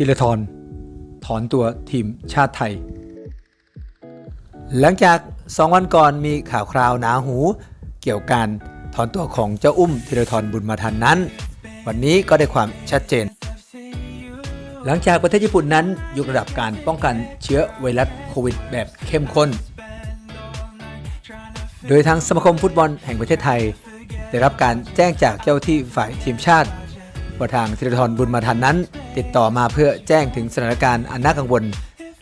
ธีรทรถอนตัวทีมชาติไทย หลังจาก 2 วันก่อนมีข่าวคราวหนาหู เกี่ยวกับการถอนตัวของเจ้าอุ้มธีรทรบุญมาทันนั้น วันนี้ก็ได้ความชัดเจน หลังจากประเทศญี่ปุ่นนั้นยกระดับการป้องกันเชื้อไวรัสโควิดแบบเข้มข้น โดยทางสมาคมฟุตบอลแห่งประเทศไทย ได้รับการแจ้งจากเจ้าที่ฝ่ายทีมชาติว่าทางธีรทรบุญมาทันนั้น ติดต่อมาเพื่อแจ้งถึงสถานการณ์อันน่ากังวล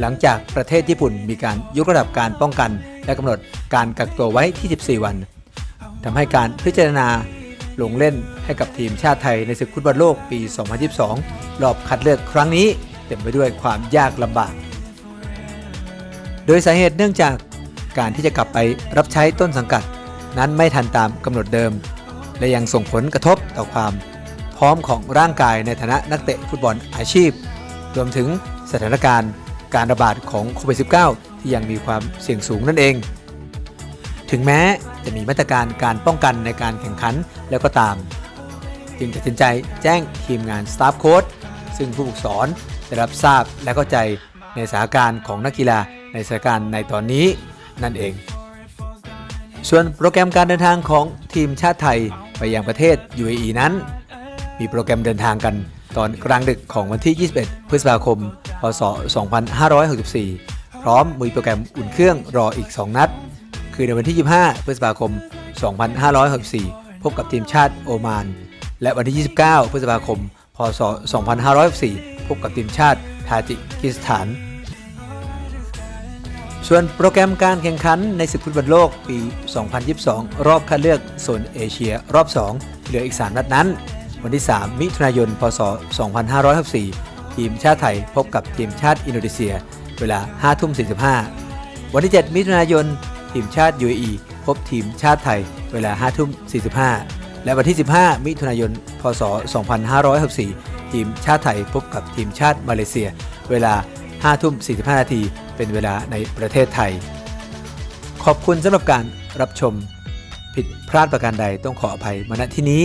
หลังจากประเทศญี่ปุ่นมีการยกระดับการป้องกัน และกำหนดการกักตัวไว้ที่ 14 วันทำให้การพิจารณาลงเล่นให้กับทีมชาติไทยในศึกฟุตบอลโลกปี 2022 รอบคัดเลือกครั้งนี้ เต็มไปด้วยความยากลำบาก โดยสาเหตุเนื่องจากการที่จะกลับไปรับใช้ต้นสังกัด นั้นไม่ทันตามกำหนดเดิม และยังส่งผลกระทบต่อความ ร้อมของร่างกายในฐานะนักเตะฟุตบอลอาชีพ รวมถึงสถานการณ์การระบาดของโควิด -19 ที่ยังมีความเสี่ยงสูงนั่นเอง ถึงแม้จะมีมาตรการการป้องกันในการแข่งขันแล้วก็ตาม จึงตัดสินใจแจ้งทีมงานสตาฟโค้ดซึ่งผู้ฝึกสอนได้รับทราบและเข้าใจในสถานการณ์ของนักกีฬาในสถานการณ์ในตอนนี้นั่นเอง ส่วนโปรแกรมการเดินทางของทีมชาติไทยไปยังประเทศ UAE นั้น มีโปรแกรมเดินทางกันตอนกลางดึกของวันที่ 21 พฤษภาคม พศ 2564 พร้อมมีโปรแกรมอุ่นเครื่องรออีก 2 นัด คือในวันที่ 25 พฤษภาคม 2564 พบกับทีมชาติโอมาน และวันที่ 29 พฤษภาคม พศ 2564 พบกับทีมชาติทาจิกิสถาน ส่วนโปรแกรมการแข่งขันในศึกฟุตบอลโลกปี 2022 รอบคัดเลือกโซนเอเชียรอบ 2 เหลืออีก 3 นัดนั้น วันที่ 3 มิถุนายน พศ 2564 ทีมชาติไทยพบกับทีมชาติอินโดนีเซีย เวลา5ทุ่ม45 วันที่ 7 มิถุนายน ทีมชาติ UAE พบทีมชาติไทย เวลา5ทุ่ม45 และวันที่ 15 มิถุนายน พศ 2564 ทีมชาติไทยพบกับทีมชาติมาเลเซีย เวลา5ทุ่ม45 นาที เป็นเวลาในประเทศไทย ขอบคุณสำหรับการรับชม ผิดพลาดประการใดต้องขออภัยมาณที่นี้